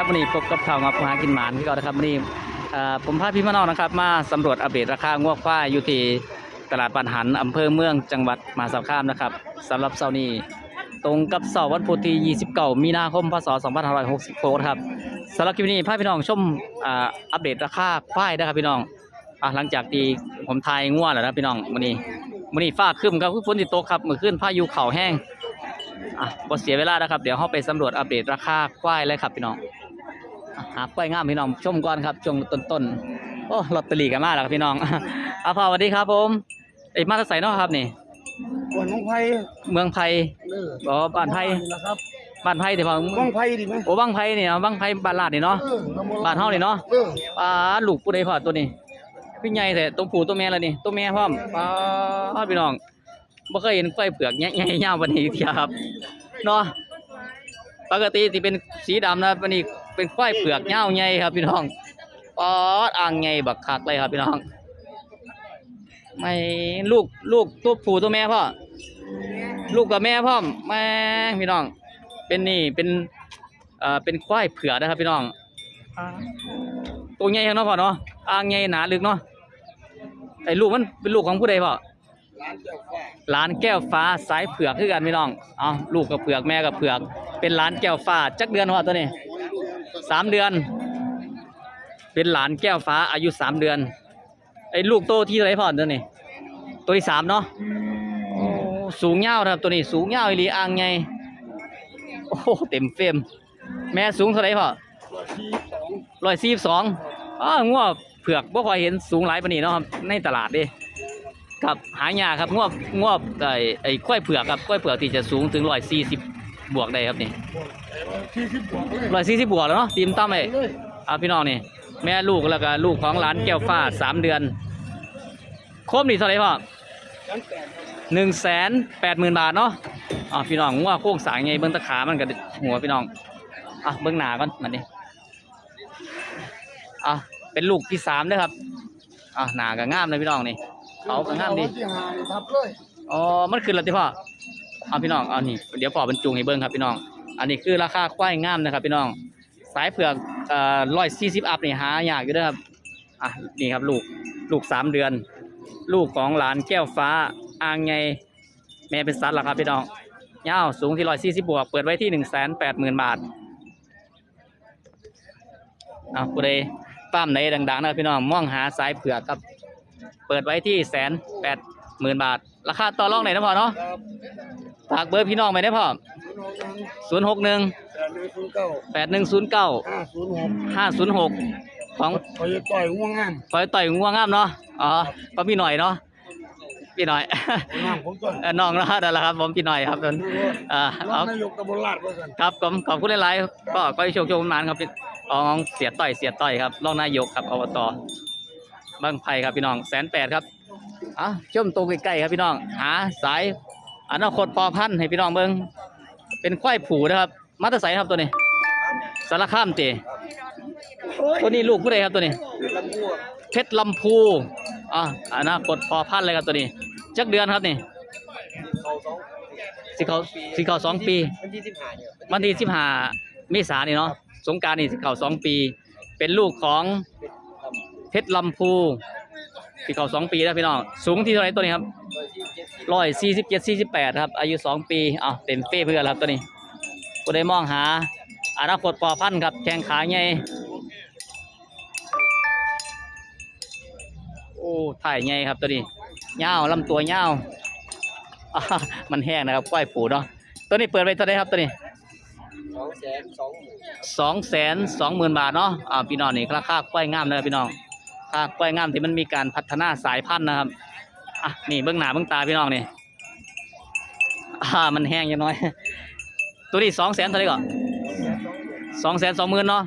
วัสดีครับวันนี้พบกับข่าวงับหากินหมานที่ก่อนนะครับวันนี้ผมพาพี่มาน้องนะครับ มาสำรวจอัปเดตราคางวกฝ้ายอยู่ที่ตลาดปันหันอำเภอเมืองจังหวัดมหาสารคามนะครับสำหรับเสาร์นี้ตรงกับเสาร์วันพุธที่29 มีนาคมพศ2566นะครับสำหรับคลิปนี้พาพี่น้องชมอัปเดตราคาฝ้ายนะครับพี่น้องอหลังจากที่ผมทายง่วแล้วนะพี่น้องวันนี้วันนี้ฟ้าครึ้มครับคือฝนติดตกครับเมื่อคืนพายุเข่าแห้งอะบ่เสียเวลานะครับ เดี๋ยวเราไปสำรวจอัปเดตราคาควายเลยครับพี่น้อง หาควายงามพี่น้องชมก่อนครับช่วงต้นๆโอ้ลอตเตอรี่กันมาแล้วครับพี่น้องอาพ่อสวัสดีครับผมไอ้ยมาตรใส่เนาะครับนี่กวนของไผ่เมืองไผ่เด้ออ๋อบ้านไผ่นะครับบ้านไผ่ที่พ่อบ้องไผ่ดีไหมโอ้บ้านไผ่นี่เนาะบ้านไผ่บ้านลาดนี่เนาะเออบ้านเฮานี่เนาะเออปลาลูกผู้ใดพ่อตัวนี้พี่ใหญ่แต่ตัวผู้ตัวแม่แล้วนี่ตัวแม่พร้อมปลาพี่น้องบ่เคยเห็นควายเผือกใหญ่ๆยาวๆวันนี้เทียครับเนาะปกติที่เป็นสีดำนะวันนี้ เป็นควายเผือกเงาวใหญ่ครับพี่น้องปอดอ่างใหญ่บักคักเลยครับพี่น้อง ไม่ลูกลูกตัวผู้ตัวแม่พ่อ ลูกกับแม่พ่อแม่พี่น้อง เป็นนี่เป็นเอ่อเป็นควายเผือกนะครับพี่น้องอตัวใหญ่ข้างนอกพ่อเนาะอ่างใหญ่หนาลึกเนาะไอ้ลูกมันเป็นลูกของผู้ใดพ่อร้าล้านแก้วฟ้าสายเผือกคือกันพี่น้อง เอาลูกกับเผือกแม่กับเผือก เป็นหลานแก้วฟ้าจักเดือนว่าตัวนี้ สามเดือน เป็นหลานแก้วฟ้าอายุสามเดือน ไอ้ลูกโตที่เท่าไหรพ่อตัวนี้ตัวที่สามเนาะโอ้สูงเงาวครับตัวนี้สูงเงาวอีหลีอ่างไงโอ้โหเต็มเฟรมแม่สูงเท่าไหรพ่อที่สองร้อยสี่สองอ้าวงัวเผือกบ่ค่อยเห็นสูงหลายปานนี้เนาะครับในตลาดเดิครับหายากครับงัวงัวไอ้ไอ้กล้วยเผือกครับกล้วยเผือกที่จะสูงถึงร้อยสี่สิบ บวกได้ครับนี่ที่สิบบวกเลยร้อยสี่สิบบวกแล้วเนาะตีมตั้มไอ้เลยอ่าพี่น้องนี่ แม่ลูกแล้วก็ลูกของหลานแก้วฟ้าสามเดือนครบนี่เท่าไหร่พ่อร้านแปดหนึ่งแสนแปดหมื่นบาทเนาะอ่าพี่น้องงัวโค้งสางไงเบิ้งตะขามันกับหัวพี่น้องอะเบิ้งหน้าก่อนมันนี่อะเป็นลูกที่สามเด้อครับอะหน้าก็งามเลยพี่น้องนี่เขาก็งามดีที่หาทับเลยอ๋อมันขึ้นแล้วที่พ่อ เอาพี่น้องเอานี่เดี๋ยวพ่อบรรจุให้เบิ้งครับพี่น้อง อันนี้คือราคาควายงามนะครับ พี่น้องสายเผือกเอ่อร้อยสี่สิบอัพนี่หายากอยู่เด้อครับอะนี่ครับลูกลูกสามเดือน ลูกของหลานแก้วฟ้าอ่างไงแม่เป็นสัตว์ละครับพี่น้องยาวสูงที่ร้อยสี่สิบบวก เปิดไว้ที่หนึ่งแสนแปดหมื่นบาทอะผู้ใดป้ามไหนดังๆนะครับพี่น้องมองหาสายเผือกครับ เปิดไว้ที่แสนแปดหมื่นบาท ราคาต่อรองไหนนะพอเนาะ ฝากเบอร์พี่น้องไปได้พ่อศูนย์หกหนึ่งศูนย์หกหนึ่งแปดหนึ่งศูนย์เก้าแปดหนึ่งศูนย์เก้าห้าศูนย์หกห้าศูนย์หกของคอยต่อยง่วงงามปล่อยต่อยงัวงามเนาะอ๋อก็พี่หน่อยเนาะพี่หน่อยงามผมต้นเอ่อน้องเนาะนั่นแหละครับ ผมพี่หน่อยครับเพิ่นอ่าร้าเอานนายกตำบลลาดว่ากันครับผมขอบคุณหลายๆก็ก็โชคโชคมานครับพี่ของเสียต่อยเสียต่อยครับรองนายกครับอบตบางไผ่ครับพี่น้องแสนแปดครับอะชมตัวใกล้ๆครับพี่น้องหาสาย อนาคตพอพันธุ์ให้พี่น้องเบิ่งเป็นควายผูนะครับมาตรไสครับตัวนี้สารคามเตตัวนี้ลูกผู้ใดครับตัวนี้เพชรลำพูอะอนาคตพอพันธุ์เลยครับตัวนี้จักเดือนครับนี่เขาสองสิเขาสิเขาสองปีวันที่สิบห้าเนาเมษานี่เนาะสงการนี่สิเขาสองปี เป็นลูกของเพชรลำพูสิเขาสองปีแล้วพี่น้องสูงที่เท่าไหรตัวนี้ครับ ร้อยสี่สิบเจ็ดสี่สิบแปดครับ อายุสองปีอ้าวเต็มเป้เพื่อนครับตัวนี้ก็ได้มองหาอนาคตพอพันธุ์ครับ แข้งขาใหญ่โอ้ถ่ายใหญ่ครับตัวนี้ยาลำตัวยาามันแห้งนะครับก้อยปูเนาะตัวนี้เปิดไว้เท่าไหรครับตัวนี้สองแสนสองหมื่นสองแสนสองหมื่นบาทเนาะอ่าพี่น้องนี่ราคากล้วยงามนะครับพี่น้องค่ากล้วยงามที่มันมีการพัฒนาสายพันธุ์นะครับ อะนี่เบื้องหน้าเบื้องตาพี่น้องนี่อ่ามันแห้งยังน้อย ตัวนี้สองแสนเท่าไหร่ก่อนสองแสนสองหมื่นเนาะ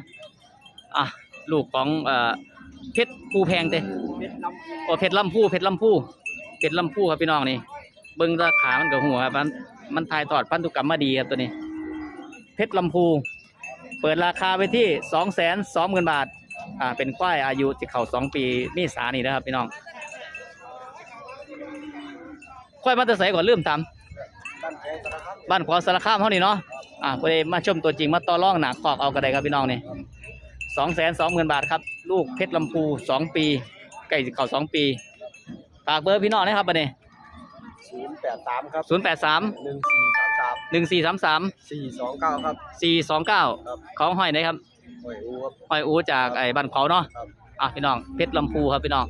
อะลูกของเอ่อเพชรภูแพงเต้เพชรลำโอ้เพชรลำพูเพชรลำพูเพชรลำพูครับพี่น้องนี่เบิ้งราคามันกับหัวครับมันมันถ่ายทอดพันธุกรรมมาดีครับตัวนี้ เพชรลำพู เปิดราคาไปที่สองแสนสองหมื่นบาทอ่าเป็นควายอายุจะเข้าสองปีนี่สานี่นะครับพี่น้อง ควายมาแตะใสก่อนลืมตามบ้านของสารคามบ้านขวาสารคามเท่านี้เนาะอะก็ได้มาชมตัวจริงมาต่อรองหนักขอกเอากระไดครับพี่น้องนี่สองแสนสองหมื่นบาทครับ ลูกเพชรลำพูสองปีใกล้สิเข้าสองปีฝากเบอร์พี่น้องนะครับบัดนี้ศูนย์แปดสามครับศูนย์แปดสามหนึ่งสี่สามสามหนึ่งสี่สามสามสี่สองเก้าครับสี่สองเก้าครับของห้อยนะครับโอ้ยอูครับห้อยอูจากไอ้บ้านเขาเนาะครับอะพี่น้องเพชรลำพูครับพี่น้อง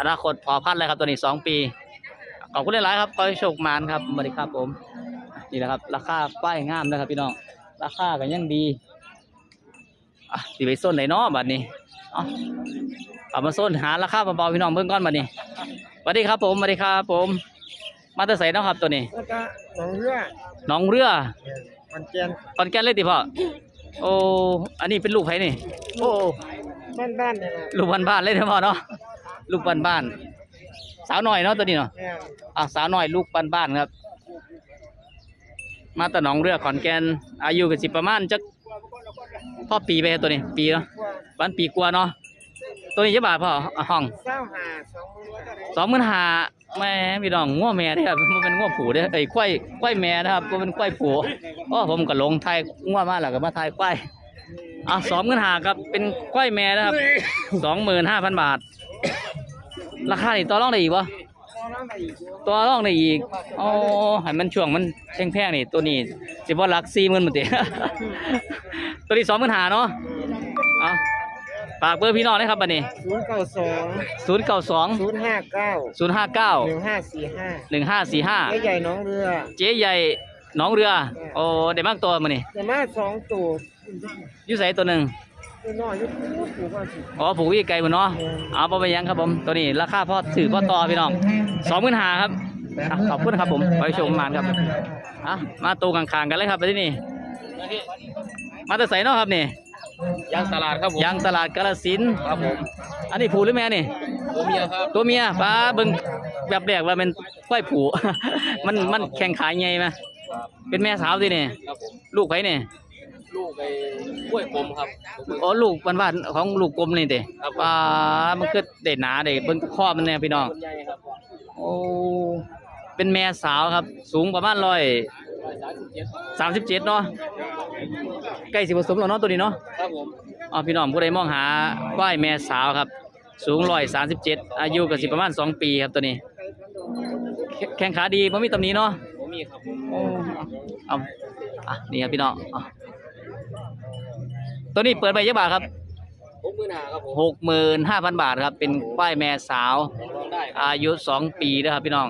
อนาคตพอพันธุ์เลยครับตัวนี้สองปี ขอบคุณหลายๆครับขอให้โชคมานครับสวัสดีครับผม นี่แหละครับ ราคาป้ายงามนะครับ พี่น้อง ราคาก็ยังดีอะสิไปส้นไหนเนาะบัดนี้เอาเอามาส้นหาราคาเบาๆพี่น้องเบิ่งก่อนบัดนี้สวัสดีครับผมสวัสดีครับผม มาแตะใส่นาะครับตัวนี้ แล้วก็หนองเรือหนองเรือมันแกนตอนแก่นเลยติพ่อโอ้อันนี้เป็นลูกไผนี่ โอ้บ้านบ้านๆเนี่ยนะ ลูกบ้านบ้านๆเลยนะพ่อเนาะ ลูกบ้านบ้านๆ สาวหน่อยเนาะตัวนี้เนาะแม่นอะสาวหน่อยลูกบ้านบ้านๆครับ มาแตะหนองเรือขอนแก่นอายุก็สิประมาณจักพ่อปีไปตัวนี้ ปีเนาะว่าวันปีกว่าเนาะตัวนี้จะบาทพ่ออะห้องเศร้าหาสองมือก็ได้สองหมื่นห้าแม่พี่น้องง้อแม่เด้อครับมันเป็นง้อผูเด้อเอ้ยควายควายแม่นะครับมันเป็นควายผูอ๋อผมก็ลงไทยง้อมาแล้วก็มาไทยควายอะสองหมื่นห้าครับเป็นควายแม่นะครับสองหมื่นห้าพันบาท ราคานี่ต่อรองได้อีกวะพอแล้วได้อีกอยู่ตัวรองได้อีกอ๋อให้มันช่วงมันแพงๆนี่ตัวนี้สิบ่หลักสี่หมื่นมันติตัวนี้สองหมื่นห้าเนาะเอาฝากเบอร์พี่น้องนะครับบัดนี้ศูนย์เก้าสองศูนย์เก้าสองศูนย์ห้าเก้าศูนย์ห้าเก้าหนึ่งห้าสี่ห้าหนึ่งห้าสี่ห้าใหญ่ๆหน้องเรือ เจ๊ใหญ่หนองเรือ โอ้ได้มากตัวมานี่แต่มาสองตัวอยู่ใส่ตัวหนึ่งตัว น้อยอยู่ปุ๊บปุ๊บว่าสิอ๋อผูกวิไกลหมดเนาะเอาไปยังครับผมตัวนี้ราคาพอถือพอต่อพี่น้องสองหมื่นห้าครับอะขอบคุณครับผมขอให้โชคมานครับอะมาตูกลางๆกันเลยครับไปที่นี่มาแต่ใส่เนาะครับนี่ยางตลาดครับผมยางตลาดกาฬสินธุ์ครับผมอันนี้ผูหรือแม่นี่ตัวเมียครับตัวเมียป้าเบิ่งแบบแรกว่าเป็นควายผูมันมันแข่งขายไงมาเป็นแม่สาวสินี่ครับผมลูกไผนี่ ลูกไอ้กล้วยกลมครับ อ๋อลูกบ้านๆของลูกกลมนี่เด้ครับผมปลามันคือเด็ดหนาเด็เบิ่งข้อมันเนี่ยพี่น้องคนใหญ่ครับโอ้เป็นแม่สาวครับ สูงประมาณร้อยสามสิบเจ็ดสามสิบเจ็ดเนาะใกล้สิผสมแล้วเนาะตัวนี้เนาะ ครับผมอ๋อพี่น้องผู้ใดมองหาควายแม่สาวครับ สูงร้อยสามสิบเจ็ดอายุก็สิประมาณสองปีครับตัวนี้ แขแข้งขาดีไม่มีตำหนี้เนาะผมมีครับผมโอ้เอาอะนี่ครับพี่น้องอะ ตัวนี้เปิดไปเยอะบาทครับหกหมื่นห้าครับผมหกหมื่นห้าพันบาทครับ เป็นควายแม่สาว ลองได้อายุสองปีนะครับพี่น้อง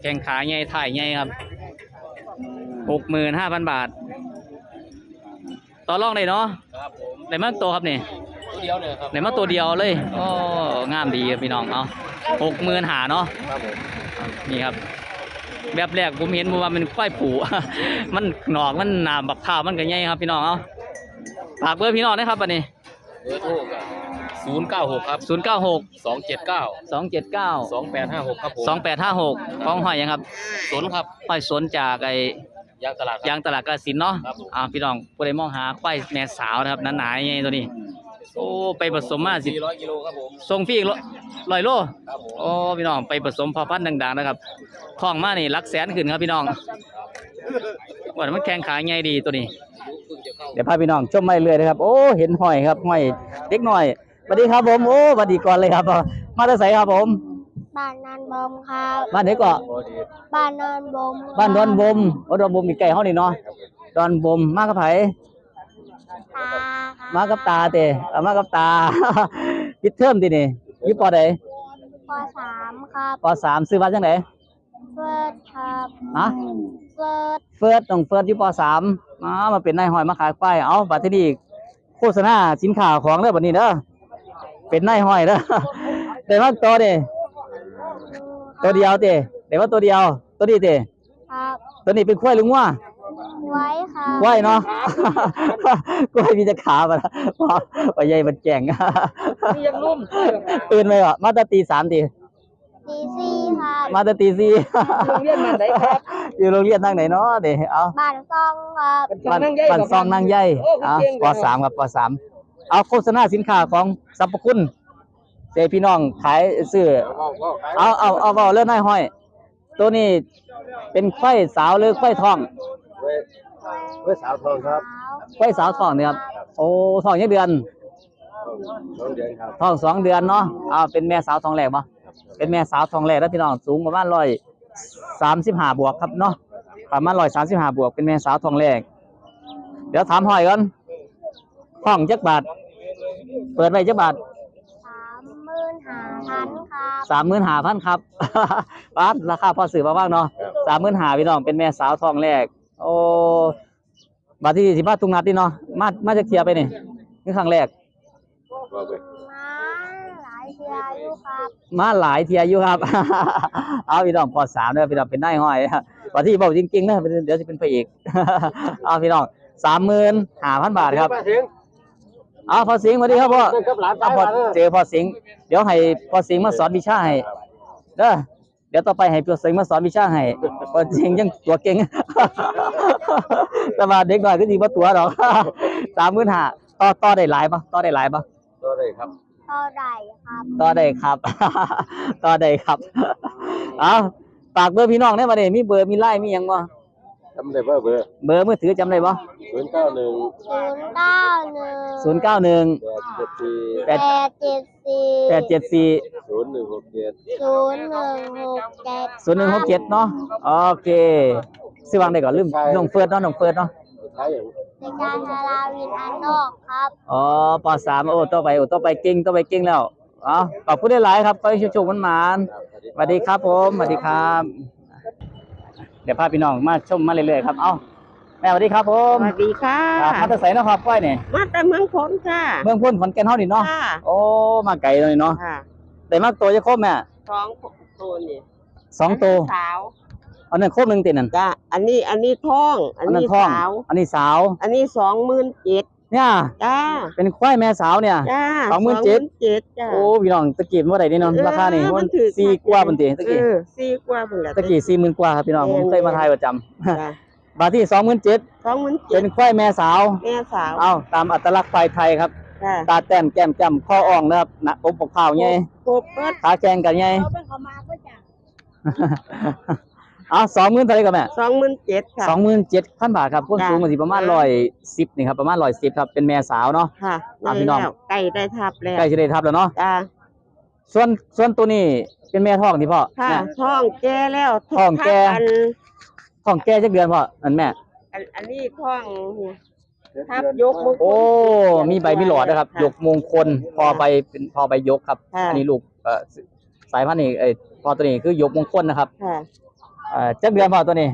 แข่งขาใหญ่ถ่ายใหญ่ครับหกหมื่นห้าพันบาท ต่อรองได้เนาะครับผมได้มากตัวครับนี่ตัวเดียวเนี่ยครับได้มาตัวเดียวเลยอ๋องามดีครับพี่น้องเอาหกหมื่นหาเนาะ ครับผมนี่ครับ แบบแรกผมเห็นว่ามันควายผู มันหนอกมันหนาบักข้าวมันก็ใหญ่ครับพี่น้องเอา ฝากเบอร์พี่น้องนะครับบัดนี้เบอร์โทรกับศูนย์เก้าหกครับศูนย์เก้าหกสองเจ็ดเก้าสองเจ็ดเก้าสองแปดห้าหกครับผมสองแปดห้าหกของหอยยังครับสนครับหอยสนจากไอ้ยางตลาดครับยางตลาดกาฬสินธุ์เนาะครับผม อ่าพี่น้องผู้ใดมองหาควายแม่สาวนะครับหนาๆไงตัวนี้ โอ้ไปผสมมาสิสี่ร้อยกิโลครับผมส่งฟรีอีกร้อยโล ครับผมโอ้พี่น้องไปผสมพอพันธุ์ดังๆนะครับคล้องมานี่หลักแสนขึ้นครับพี่น้อง ว่ามันแข็งขาใหญ่ดีตัวนี้ยุคเพิ่งจะเข้าเดี๋ยวพาพี่น้องชมไม่เรื่อยนะครับ โอ้ เห็นหอยครับหอยเด็กหน่อยสวัสดีครับผม โอ้สวัสดีก่อนเลยครับ มาแต่ไสครับผม บ้านนานบอมครับบ้านไหนก็พอดีบ้านนานบอมบ้านดอนบมโอ้ดอนบมมีไก่เฮานี่เนาะ ดอนบม มากับไผตาครับมากับตาเตเอามากับตาปิดเทอมตินี่อยู่ปอใดปสามครับปอสามซื้อมาจังไดเฟิร์สครับฮะเฟิร์สเฟิร์สน้องเฟิร์สอยู่ปสามอ๋อมาเป็นนายหอยมาขายควายเอาบัดที่นี่โฆษณาสินค้าของเด้อบัดนี้เด้อเป็นนายหอยเด้อได้มาตัวเด้ตัวเดียวเต้ได้มาตัวเดียว ตัวนี้เต้ครับตัวนี้เป็นควายหรืองัวไว้ครับควายเนาะควายมีจะขาบ่ล่ะพอว่าใหญ่มันแจ้งนี่ยังนุ่มตื่นไหมวะมาแตตีสามตี ดีซี่ครับ มาแตตีสี่โรงเรียนมาไหนครับ อยู่โรงเรียนทางไหนเนาะเด้เอาบ้านซองครับบ้านบ้านซองนางใหญ่โอ้อะเก่งปสามครับปสามเอาโฆษณาสินค้าของสรรพคุณเจพี่น้องขายซื้อเอาเอาเอาเอาเลื่อนให้ห้อย ตัวนี้เป็นไข่สาวหรือไข่ทองกล้วยกล้วยสาวทองครับกล้วยสาวทองเนี่ยครับโอ้ทองยังเดือนสองเดือนครับทองสองเดือนเนาะอ่าเป็นแม่สาวทองแรกปะ เป็นแม่สาวทองแรกแล้วพี่น้องสูงประมาณร้อยสามสิบห้าบวกครับเนาะประมาณร้อยสามสิบห้าบวกเป็นแม่สาวทองแรก เดี๋ยวถามหอยก่อนห้องจักบาท เปิดไว้จักบาทสามหมื่นห้าพันครับสามหมื่นห้าพันครับป้าดราคาพอสื่อมาบ้างเนาะสามหมื่นห้าพี่น้องเป็นแม่สาวทองแรก โอ้บาทที่สิบ้าตุงนัดนี่เนาะมามาจะเคลียร์ไปนี่นี่ครั้งแรกบอกไป มาหลายเทียอยู่ครับ มาหลายเทียอยู่ครับ เอาพี่น้องปอดสามเด้อพี่น้องเป็นนายห้อยปอที่บอกจริงๆนะเดี๋ยวจะเป็นพระเอกเอาพี่น้องสามหมื่นห้าพันบาทครับมาถึงเอาพอสิงห์สวัสดีครับพ่อนั่นกับหลานเอาพอเจอพอสิงห์เดี๋ยวให้พอสิงห์มาสอนวิชาให้เด้อเดี๋ยวต่อไปให้พอสิงห์มาสอนวิชาให้พอสิงห์ยังตัวเก่งแต่ว่าเด็กน้อยก็ดีว่าตัวดอกสามหมื่นห้าต่อต่อได้หลายปะต่อได้หลายปะตัวได้ครับ เท่าใดครับต่อได้ครับ ต่อได้ครับ เอาฝากเบอร์พี่น้องได้มาเด้มีเบอร์มีไลน์มีหยังบ่จำได้ว่าเบอร์เบอร์มือถือจำได้บ่ศูนย์เก้าหนึ่งศูนย์เก้าหนึ่ง091แปดเจ็ดสี่แปดเจ็ดสี่874ศูนย์หนึ่งหกเจ็ดศูนย์หนึ่งหกเจ็ด0167เนาะโอเคสิวางได้ก่อนลืมน้องเฟิร์สเนาะน้องเฟิร์สเนาะสุดท้ายอย่าง ในการนาราวินอันนอกครับ อ๋อปสามโอ้ต่อไปโอ้ต่อไปเก่งต่อไปเก่งแล้วเอาขอบคุณได้หลายครับไปชุกๆมันหมานๆสวัสดีครับผมสวัสดีครับ เดี๋ยวพาพี่น้องมาชมมาเรื่อยๆครับ เอ้าแม่สวัสดีครับผมสวัสดีค่ะ ครับมาแต่ไสเนาะครับก้อยนี่มาแต่เมืองพ้นค่ะ เมืองพ้นขอนแก่นเฮานี่เนาะค่ะ โอ้มาไกลเลยเนาะค่ะได้มากตัวจะครบแม่สองตัวนี่สองตัวสาว อันนั้นครบหนึ่งตินั่นจ้ะอันนี้อันนี้ท้อง อันนั้นนี้ท้องสาว อันนี้สาว อันนี้สองหมื่นเจ็ดเนี่ยจ้าเป็นควายแม่สาวเนี่ยจ้าสองหมื่นเจ็ดเจ็ดจ้าโอ้พี่น้องตะกี้มันว่าไดนี่เนาะเออราคานี่มัมันนถือสี่กว่าบันติตะกี้เออสี่กว่าพุ่นละตะกี้สี่หมื่นกว่าครับพี่น้องผมเคยมาทายประจำจ้ะบาทที่สองหมื่นเจ็ดสองหมื่นเป็เจ็ดนควายแม่สาวแม่สาวเอ้าตามอัตลักษณ์ควายไทยครับค่ะตาแต้มแก้มจ้ำข้ออ่องนะครับหน้าอกปกเข่าไงครบเปิดขาแกงกันไง เขาเป็นเขามาก็จ้ะเอ้าสองหมื่นเท่าไหรกันแม่สองหมื่นเจ็ดค่ะ สองหมื่นเจ็ดพันบาทครับคนจ้ะสูงกว่าสิประมาณร้อยสิบนี่ครับประมาณร้อยสิบครับเป็นแม่สาวเนาะ ค่ะอะพี่น้องได้แล้วไก่ได้ทับแล้วใกล้จะได้ทับแล้วเนาะจ้าส่วนส่วนตัวนี้เป็นแม่ท้องที่พ่อค่ะแม่ ท้องแก่แล้วท้องแก่ ทับอันท้องแก่จักเดือนพ่ออันแม่ อัน อันนี้ท้องเนี่ยทับยกมงคลโอ้ มีใบมีหลอดนะครับยกมงคลพอใบเป็นพอใบยกครับ ค่ะ อันนี้ลูกเอ่อสายพันธุ์นี้เอ้ยพอตัวนี้คือยกมงคลนะครับ ค่ะ เอ่อจักเดือนพ่อตัวนี้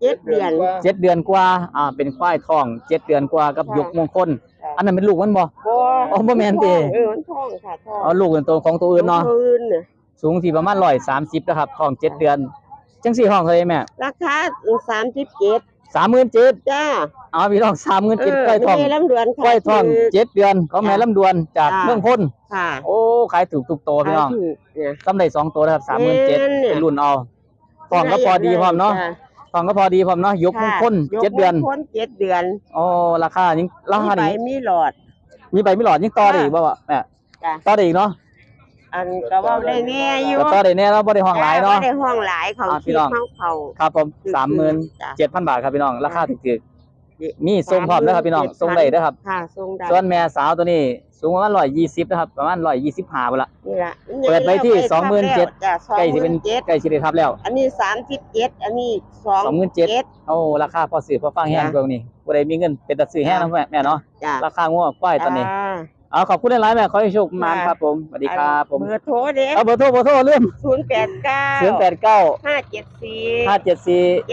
เจ็ดเดือน เจ็ดเดือนกว่าอ่าเป็นควายทองเจ็ดเดือนกว่ากับค่ะ ยกมงคลค่ะอันนั้นเป็นลูกมันบ่ บ่อ๋อบ่แม่นติ เออมันท้องค่ะท้องเอาลูกเป็นตัวของตัวอื่นเนาะตัวอื่นน่ะสูงที่ประมาณร้อยสามสิบนะครับทองเจ็ดเดือนจังสี่ห้องเท่าไหรแม่ราคาสามสิบเจ็ดสามหมื่นเจ็ดจ้าเอาพี่น้องสามหมื่นเอเจ็ดอควายทองแม่ลำดวนควายทองคือเจ็ดเดือนของแม่ลำดวนจากจ้ะเมืองพ้นค่ะโอ้ขายถูกทุกตัวพี่น้องขายถูกเนี่ยกำไรสองตัวนะครับสามหมื่นเจ็ดแม่นเนี่ย เป็นรุ่นเอาท องก็พอดีพร้อมเนาะจ้ทองก็พอดีพร้อมเนาะยกมงคลค่ะเจ็ดเดือนยกมงคลเจ็ดเดือนโอ้ราคายังราคามีใบนี่มีหลอด มีใบไม่หลอดยังต่อได้อีกบ่วะแม่จ้ะ ต่อได้อีกเนาะอันก็เว่าได้แน่อยู่ก็ต่อได้แน่เนาะบ่ได้ห้องหลายเนาะบ่ได้ห้องหลายเขาอะพี่คิดน้องเขาเขาครับผมคือสามหมื่นจ้ะ เจ็ดพันบาทครับพี่น้องราคาถูกๆมีส่ง37,000พร้อมนะครับพี่น้องส่งได้เด้อครับ ค่ะทรงได้ส่วนแม่สาวตัวนี้ สูงประมาณร้อยยี่สิบนะครับ ประมาณร้อยยี่สิบห้าละ นี่ละเปิดไปที่ใทับแล้ว27,000จ้ะใกล้สิเป็น27,000ใกล้สิได้ทับแล้ว อันนี้สามสิบเจ็ดอันนี้สอง27,000โอ้ราคาพอซื้อพอฟังแห้งจ้ะกว่านี้บ่ได้มีเงินเป็นตัดซื้อแห้งนะแม่แม่เนาะจ้ะราคางัวควายตอนนี้จ้า เอาขอบคุณหลายๆแม่ขอให้โชคมานจ้ะครับผมสวัสดีครับผมเบอร์โทรเด็กเอาเบอร์โทรเบอร์โทรลืมศูนย์แปดเก้า0 8 9ห้าเจ็ดสี่5 7 4เจ็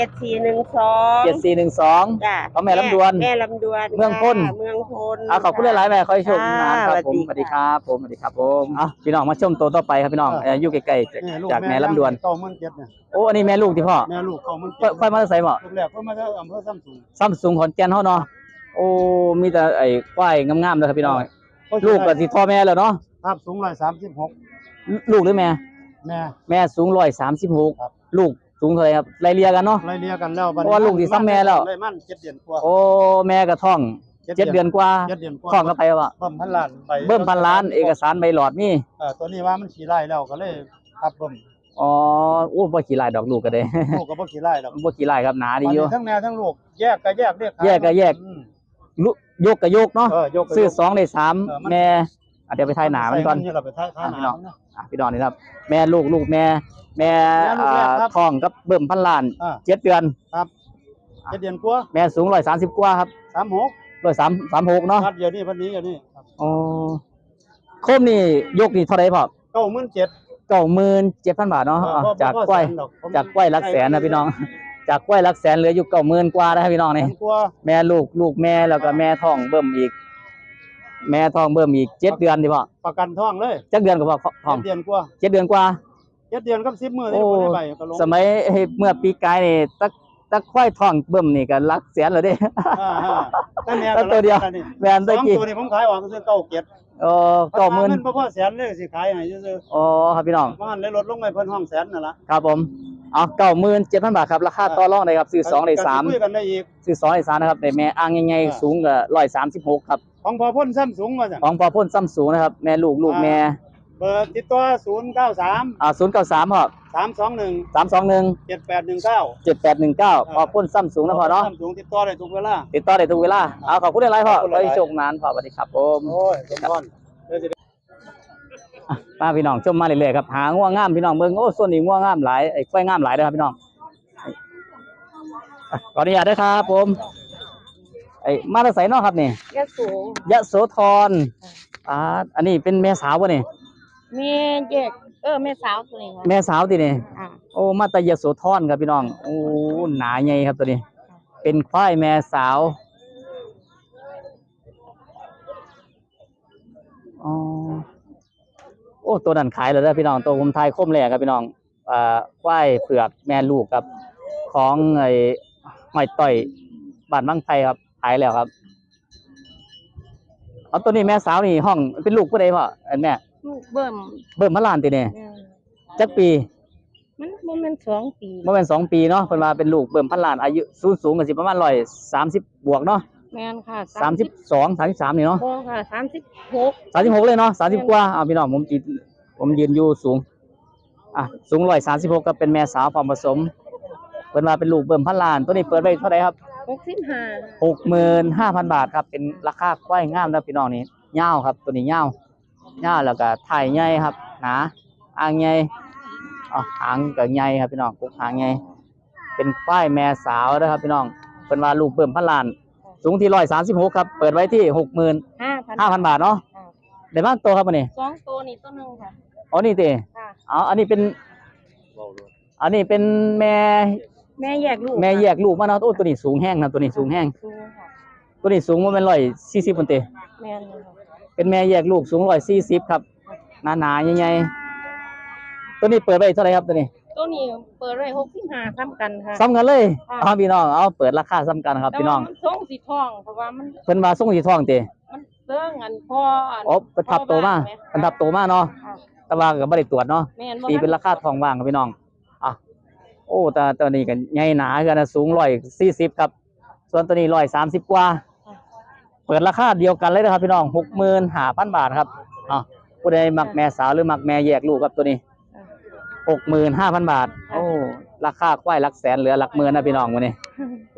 ดสี่หนึ่งสอง7 4 1 2จ้ะของแม่ลำดวนแม่ลำดวนเมืองพ้นค่ะเมืองพลเอาขอบคุณหลายๆแม่ขอให้โชคมานครับผมจ้าสวัสดีครับผมสวัสดีครับผมอะพี่น้องมาชมตัวต่อไปครับพี่น้องเอ่ออยู่ใกล้ๆจากจากแม่ลำดวนเก้าหมื่นเจ็ดเนี่ยโอ้อันนี้แม่ลูกที่พ่อแม่ลูกเก้าหมื่นค่อยค่อยมาใส่บ่ลูกแรกก็มาจากอำเภอซ้ำสูงซัมซุงขอนแก่นเฮาเนาะโอ้มีแต่ไอ้ควายงามๆเลยครับพี่น้อง ลูกก็สิพ่อแม่แล้วเนาะครับสูงร้อยสามสิบหกลูกหรือแม่ แม่ แม่สูงครับ136ลูกสูงเท่าไหร่ครับไล่เลี่ยกันเนาะไล่เลี่ยกันแล้วบัดเพราะว่าลูกที่ซ้ำแม่แล้วได้มั่นเจ็ดเดือนกว่าโอ้แม่ก็ท้องเจ็ดเดือนกว่าเจ็ดเดือนกว่าท้องก็ไปว่าเบิ่มพันล้านไปเบิ่มพันล้านเอกสารใบหลอดนี่เออตัวนี้ว่ามันขี่ไล่แล้วก็เลยครับเบิ่มอ๋อโอ้บ่ขี้ลายดอกลูกก็ได้ลูกก็บ่ขี้ไล่ดอกบ่ขี้ลายครับหนาดีอยู่ทั้งแม่ทั้งลูกแยกก็แยกเรียกขายแยกก็แยกอืมลุ ยกก็ยกเนาะเออยกก็ยก ซื้อสองได้สามเออมัน แม่อะเดี๋ยวไปถ่ายหนามันก่อน ใส่นี่เราไปถ่ายถ่ายหนามันนะ อะพี่น้องนี่ครับ แม่ลูกลูกแม่ แม่แม่ลูกแรกครับอ่าท้องกับเบิ่มพันล้านอ่าเจ็ดเดือน เจ็ดเดือนกว่าแม่สูงร้อยสามสิบกว่าครับสามหกร้อยสามสามหกเนาะพัดเดียวนี่พัดนี้เดียวนี่อ๋อโคมนี่ยกนี่เท่าไหรพ่อเก้าหมื่นเจ็ดเก้าหมื่นเจ็ดพันบาทเนาะอะจากกล้วย จากกล้วยหลักแสนนะพี่น้อง จากกล้วยหลักแสนเหลืออยู่เก้าหมื่นกว่านะครับพี่น้องนี่แสนกว่าแม่ลูกลูกแม่แล้วก็แม่ท้องเบิ่มอีก แม่ท้องเบิ่มอีกเจ็ดเดือนดิพ่อประกันท้องเลยจักเดือนก็พ่อท้องเจ็ดเดือนกว่าเจ็ดเดือนกว่าเจ็ดเดือนกับสิบมื้อที่โอ้บ่ได้ใบก็ลงสมัยเมื่อปีกายนี่ตักตักควายท้องเบิ่มนี่ก็หลักแสนแล้วเด้อ่าฮะแต่แม่แล้วตัวเดียวก็นี่แม่นสตะองกี้ตัวนี่ผมขายออกก็คือเก้าเจ็ดเออเก้าหมื่นเงินบ่พอแสนเลยสิขายให้ซื่ออ๋อครับพี่น้องๆมันเลยลดลงไปเพิ่นห้องแสนนั่นล่ะครับผม เอาเก้าหมื่นเจ็ดพันบาทครับราคาต่อรองได้ครับซื้อสองได้สามก็สิคุยกันได้อีกซื้อสองได้สามนะครับได้แม่อ้างง่ายอ่าๆสูงก็ร้อยสามสิบหกครับของพอพ่นซ้ำสูงว่าซั่นของพอพ่นซ้ำสูงนะครับแม่ลูกลูกแม่เบอร์ติดต่อ093อ่าศูนย์เก้าสามพ่อ321สามสองหนึ่ง7819เจ็ดแปดหนึ่งเก้าพอพ่นซ้ำสูงนะพ่อเนาะซ้ำสูงติดต่อได้ทุกเวลาติดต่อได้ทุกเวลาเอาขอบคุณหลายๆพ่อขอบคุณหไปลายๆโชคนานพ่อสวัสดีครับผมโอ้ยสมพรเดี๋ยวสิอะ ป้าพี่น้องชมมาเรื่อยๆครับหาง่วงงามพี่น้องเบิ่งโอ้ส่วนนี้ง่วงงามหลายไอ้กล้วยงามหลายเลยครับพี่น้องอะขออนุญาตด้วยครับผมไอ้มาตรใสเนาะครับนี่ยะสูงยะโสธรอ่าอันนี้เป็นแม่สาววะนี่มีแยกเออแม่สาวตัวนี้ค่ะแม่สาวตินี่อ่าโอ้มาแตายะโสธรครับพี่น้องโอ้หนาใหญ่ครับตัวนี้ เป็นควายแม่สาวอ๋อโอ้ตัวนั้นขายแล้วนะพี่น้องตัวผมทายคมแรกครับพี่น้องอ่าควายเผือกแม่ลูกครับ ของไอ้หอยต่อยบ้านบางไทครับขายแล้วครับเอาตัวนี้แม่สาวนี่ห้องเป็นลูกผู้ใดพ่ออันแม่ลูกเบิ่มเบิ่มมาลานติเนี่ยเออจักปี มันบ่แม่นสองปีเมื่อเป็นสองปีเนาะเพิ่นว่าเป็นลูกเบิ่มพันล้านอายุสูงสูงกันสิประมาณร้อยสามสิบบวกเนาะ แม่นค่ะสามสิบสองสามสิบสามนี่เนาะพอค่ะสามสิบหกสามสิบหกเลยเนาะสามสิบกว่าเอาพี่น้องผมจีผมยืนอยู่สูงอะสูงร้อยสามสิบหกก็เป็นแม่สาวพร้อมผสมเพิ่นว่าเป็นลูกเบิ่มพันล้าน ตัวนี้เปิดไว้เท่าไหร่ครับหกสิบห้าหกหมื่นห้าพันบาทครับเป็นราคาควายงามนะพี่น้องนี่เงาวครับ ตัวนี้เงาวเงาวแล้วก็ถ่ายใหญ่ครับหนาอ่างใหญ่อ๋อหางก็ใหญ่ครับพี่น้องกุกหางใหญ่เป็นควายแม่สาวนะครับพี่น้องเป็นว่าลูกเบิ่มพันล้าน สูงที่ร้อยสามสิบหกครับ เปิดไว้ที่หกหมื่นห้าพันห้าพันบาทเนาะได้บ้างตัวครับวันนี้สองตัวนี่ตัวหนึ่งค่ะอ๋อนี่เตค่ะอ๋ออันนี้เป็น อันนี้เป็นแม่แม่แยกลูกแม่แยกลูกมาเนาะโอ้ตัวนี้สูงแห้งนะตัวนี้สูงแห้งสูงค่ะตัวนี้สูงว่าเป็นร้อยสี่สิบคนเตแม่นเลยค่ะเป็นแม่แยกลูกสูงร้อยสี่สิบครับหนาหนาๆใหญ่ๆตัวนี้เปิดไว้เท่าไหร่ครับตัวนี้ ตัวนี้เปิดไว้หกสิบห้าซ้ำกันค่ะ ซ้ำกันเลยค่ะ เอาพี่น้องเอาเปิดราคาซ้ำกันครับพี่น้อง แต่ว่ามันส่งสีทองเพราะว่ามันเพิ่นมาส่งสีทองเตมันเสื่องอันพ่ออัน อ๋อประทับโตมาประทับโตมาเนาะค่ะ แต่ว่าก็บ่ได้ตรวจเนาะ แม่นบ่ตีเป็นราคาทองว่างครับพี่น้อง อะ โอ้แต่ตัวนี้กันใหญ่หนากันนะสูงร้อยสี่สิบครับ ส่วนตัวนี้ร้อยสามสิบกว่า เปิดราคาเดียวกันเลยนะครับพี่น้องหกหมื่นห้าพันบาทครับอะผู้ใดมักแม่สาวหรือมักแม่แยกลูกครับตัวนี้ หกหมื่นห้าพันบาท โอ้ ราคาควายหลักแสนเหลือหลักหมื่นนะพี่น้องวันนี้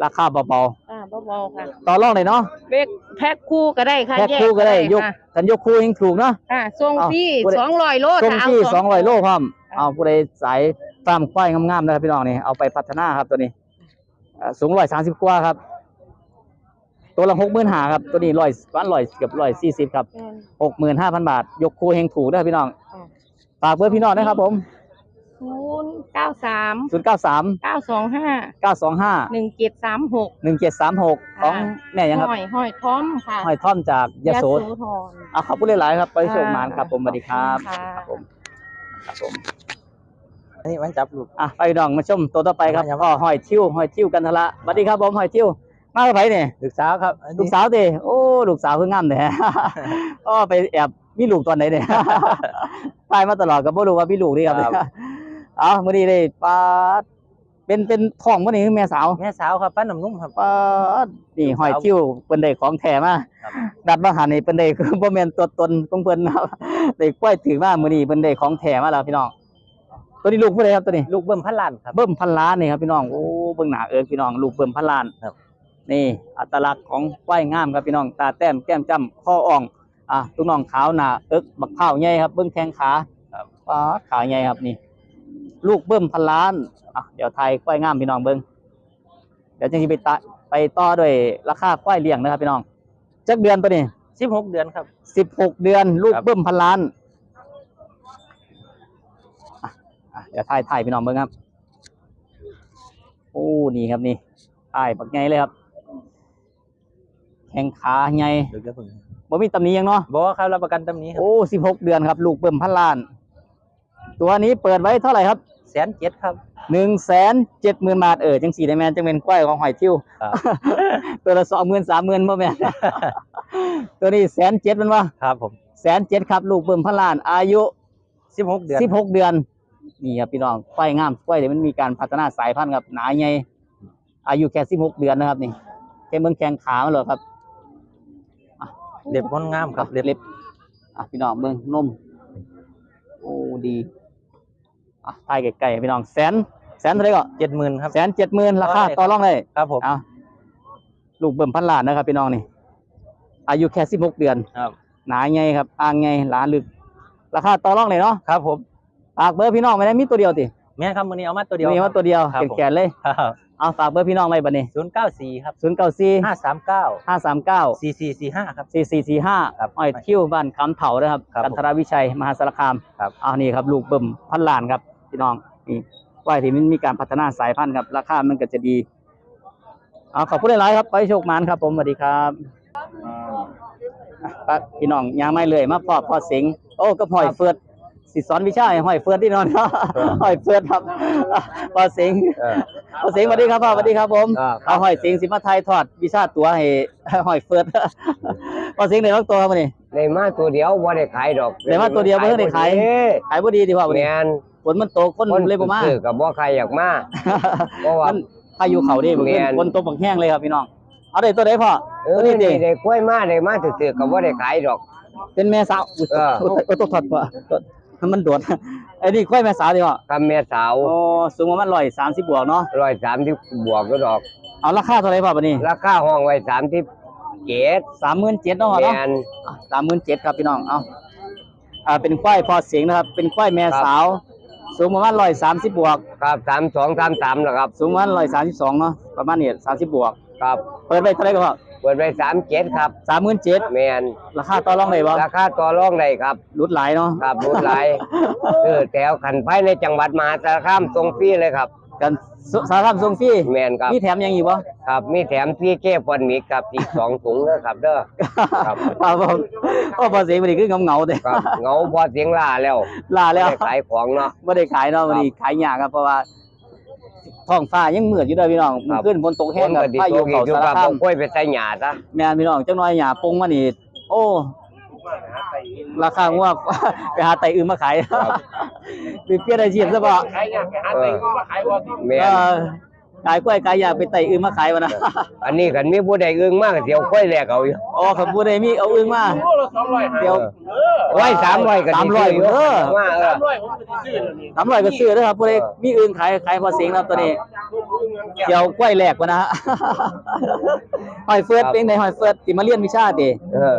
ราคาเบาอ่าเบาๆค่ะๆต่อรองเลยเนาะเบกแพ็คคู่ก็ได้ค่ะแพ็คคู่ก็ได้ยกค่ะกันยกคู่ยังถูกเนาะ อ่าส่งเอาฟรีผู้ใด สองร้อยโลส่งถ้าเาที่สองร้อยโลพร้อมอะเอาผู้ใดสายฟาร์มควายงามๆนะครับพี่น้องนี่เอาไปพัฒนาครับตัวนี้อ่าสูงร้อยสามสิบกว่าครับ ตัวละหกหมื่นห้าครับ ตัวนี้ร้อยวันร้อยเกือบร้อยสี่สิบครับแม่น หกหมื่นห้าพันบาท ยกคู่เฮงถูกด้วยพี่น้องอ่า ฝากเพื่อนพี่น้องนะครับผม ศูนย์เก้าสามศูนย์เก้าสามเก้าสองห้าเก้าสองห้าหนึ่งเจ็ดสามหกหนึ่งเจ็ดสามหกของแม่ยังครับห้อยห้อยท้อมค่ะห้อยท่อมจากยโสธรเอาขอบคุณหลาย ๆ ครับ ไปโชคหมานครับผมสวัสดีครับค่ะครับผมครับผมนี่มันจับลูกอะไปน้องมาชมตัวต่อไปครับพ่อหอยทิวหอยทิวกันทละสวัสดีครับผมหอยทิวมากับไผเนี่ยลูกสาวครับอันลูนี้กสาวเด้โอ้ลูกสาวคืองามแท้ก็ไปแอบมีลูกตอนไหนเนี่ยตายมาตลอดก็บ่รู้ว่ามีลูกนี่ครับครับ เอามื้อนี้ได้ปลาเป็นเป็นท้องมื้อนี้คือแม่สาวแม่สาวครับป้าน้ำนุ่มครับ ปลานี่หอยทิวเพิ่นได้ของแท้มาครับดัดบางหันนี่เพิ่นได้คือบ่แม่นตัวตนของเพิ่นนะครับได้กล้วยถือมามื้อนี้เพิ่นได้ของแท้มาแล้วพี่น้อง ตัวนี้ลูกผู้ใดครับตัวนี้ลูกเบิ่มพันล้านครับเบิ่มพันล้านนี่ครับพี่น้องโอ้เบิ่งหน้าเอิงพี่น้อง ลูกเบิ่มพันล้านครับนี่อัตลักษณ์ของควายงามครับพี่น้อง ตาแต้มแก้มจ้ำข้ออ่อง อะลูกน้องขาวหน้าเอิกบักข้าวใหญ่ครับเบิ่งแข้งขาครับอ๋อขาใหญ่ครับนี่ ลูกเบิ่มพันล้านอะเดี๋ยวไทยควายงามพี่น้องเบิ่งเดี๋ยวจังสิไปตะไปต่อด้วยราคาควายเลี้ยงนะครับพี่น้องจักเดือนตัวนี้สิบหกเดือนครับสิบหกเดือน ลูกครับเบิ่มพันล้านอะอะเดี๋ยวถ่ายถ่ายพี่น้องเบิ่งครับโอ้นี่ครับนี่ถ่ายปักใหญ่เลยครับแข้งขาใหญ่เดี๋ยวจะเพิ่งบ่มีตำหนิหยังเนาะบอกว่าครับรับประกันตำนี้ครับ โอ้สิบหกเดือนครับ ลูกเบิ่มพันล้าน ตัวนี้เปิดไว้เท่าไหร่ครับ แสนเจ็ดครับหนึ่งแสนเจ็ดหมื่นบาทเออจังสี่ได้แมนจังเป็นกล้วยของหอยทิวครับตัวละสองหมื่นสามหมื่นบ่แม่นตัวนี้แสนเจ็ดมันวะครับผมแสนเจ็ดครับ ลูกเบิ่มพันล้าน อายุสิบหกเดือนสิบหกเดือนนี่ครับพี่น้องควายงามควายเดี๋ยวมันมีการพัฒนาสายพันธุ์ครับหนาใหญ่อายุแค่สิบหกเดือนนะครับนี่แค่เบิ่งแข้งขามันเลยครับเล็บงดงามครับเล็บเล็บอะพี่น้องเบิ่งนมโอ้ดี อะทายไกลๆพี่น้องแสนแสนเท่าไหร่ก็เจ็ดหมื่นครับ แสนเจ็ดหมื่นราคาต่อรองได้ครับผมเอาลูกเบิ่มพันล้านนะครับพี่น้องนี่ อายุแค่สิบหกเดือนครับ หนาไงครับอ่างไงหลาลึก ราคาต่อรองเลยเนาะครับ ผมฝากเบอร์พี่น้องไม่ได้มีตัวเดียวติแม่นครับมื้อนี้เอามาตัวเดียวมีว่าตัวเดียวครับผมแก่ๆเลยครับเอาฝากเบอร์พี่น้องไว้บัดนี้ศูนย์เก้าสี่ครับศูนย์เก้าสี่ห้าสามเก้าห้าสามเก้าสี่สี่สี่ห้าครับสี่สี่สี่ห้าครับอ้อยคิ้วบ้านคำเถานะครับครับกันทราวิชัย มหาสารคามครับเอานี่ครับ ลูกเบิ่มพันล้านครับ พี่น้องนี่ว่าที่มันมีการพัฒนาสายพันธุ์ครับ ราคามันก็จะดีเอาขอบคุณหลายๆครับไปโชคหมานครับ ผมสวัสดีครับอะครับพี่น้องยางไม่เลยมาพอพอเสียงโอ้ก็หอยเฟือดสิสอนวิชาให้หอยเฟือดที่นอนหอยเฟือดครับอะพอเสียงพอเสียงสวัสดีครับพ่อสวัสดีครับผมอ่าครับเอาหอยเสียงสิมาไทยทอดวิชาตัวให้หอยเฟือดพอเสียงได้รักตัวครับวันนี้ได้มาตัวเดียวบ่ได้ขายดอกได้มาตัวเดียวบ่ได้ขายขายบ่ดีดีกว่าวันแมนี้น ฝนมันตกคนคนเลยบ่มาซื้อกับบ่ใครอยากมาเพราะว่ามันพายุเขาดิมันแม่นฝนตกบักแห้งเลยครับพี่น้องเอาได้ตัวใดพ่อเออตัวนี้ดินี่ได้กล้วยมาได้มาซื่อๆกับบ่ได้ขายดอก เป็นแม่สาวอุ๊ยเออโอ้ยโอ้ยตกถอดพ่อมันโดดไอ้นี่กล้วยแม่สาวดิพ่อกับแม่สาวโอ้สูงประมาณ130บวกเนาะ130บวกก็ดอก เอาราคาเท่าไหร่พ่อบัดนี้ราคาห้องไว้30เกต37,000เนาะพ่อแมเนาะนสามหมื่นเจ็ดครับพี่น้องเอาอ่าเป็นควายพอเสียงนะครับ เป็นควายแม่ครับสาว สูงประมาณร้อยสามสิบบวก ครับ32 33นะครับ สูงประมาณร้อยสามสิบสองเนาะประมาณนี้สามสิบบวก ครับ เปิดไปเท่าไหรก็พอเปิดไว้37ครับสามหมื่นเจ็ดแมนราคาต่อรองได้บ่ราคาต่อรองได้ครับลดหลายเนาะครับรถหลายเออแถวขันภายในจังหวัดมหาสารคามส่งฟรีเลยครับกัน สสารคามทรงฟรีแมนครับมีแถมยังอีกบ่ครับ มีแถมพี่เก้ปอนหมิกครับอีกสองถุงเด้อครับเด้อครับครับผมโอ้พอเสียงวันนี้คือเงาๆเด้ครับเหงาพอเสียงล่าแล้วลาแล้วได้ขายของเนาะบ่ได้ขายเนาะวันนี้ขายยากครับเพราะว่าท้องฟ้ายังมืดอยู่เด้อพี่น้องครับ ขึ้นฝนตกคแห้งนกับก็ดีพาโตยุอีเข้ากอยู่สารครับคาผมมค่อยไปใส่หญ้าซะแม่นพี่น้องจังน้อยหยาปงมานี่โอ้ ราคางวกไปหาไตอื่นมาขายมีเพี้ยนอาชีพซะบ่เออแม่เอนอ ขายกล้วยขายยาไปไตอื่นมาขายวะนะ อันนี้กันมีผู้ใดอึ้งมากเดี๋ยวค่อยแลกเอาอยู่อ๋อครับผู้ใดมีเอาอื่นมา เดี๋ยว ไว้สามร้อยก็สามร้อยสิเออว่าเออ สามร้อยก็ซื้อเด้อครับผู้ใดมีอื่นขายขายพอเสียงแล้วตัวนี้ เดี๋ยวกล้วยแหลกวะนะหอยเฟิร์ดเป็นไงหอยเฟิร์ดสิมาเรียนวิชาติ เออ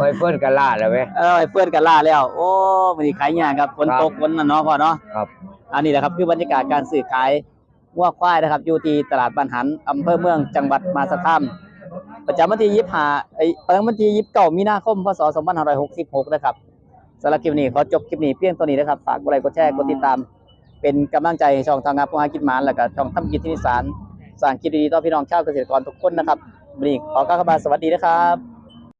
ค่อยเพิ่นก็ล่าแล้วเว้ยเออหอยเฟิร์ดก็ลาแล้ว โอ้มันนี้ขายยากครับฝนตกฝนน่ะเนาะพ่อเนาะครับ อันนี้แหละครับคือบรรยากาศการซื้อขาย วัวควายนะครับ อยู่ที่ตลาดบ้านหันอำเภอเมืองจังหวัดมาสารคามประจำวันที่ยี่ห้าไอ้ประจำวันที่ยี่สิบเก้ามีนาคมพศสองพันห้าร้อยหกสิบหกนะครับสำหรับคลิปนี้ขอจบคลิปนี้เพียงตัวนี้นะครับ ฝากกดไลค์กดแชร์กดติดตาม เป็นกำลังใจให้ช่องทางงานผู้หากินหมานและก็ช่องทำกิจที่นิสานสร้างคลิปดีๆต่อพี่น้องชาวเกษตรกรทุกคนนะครับวันนี้ขอกล่าวคำว่าสวัสดีนะครับ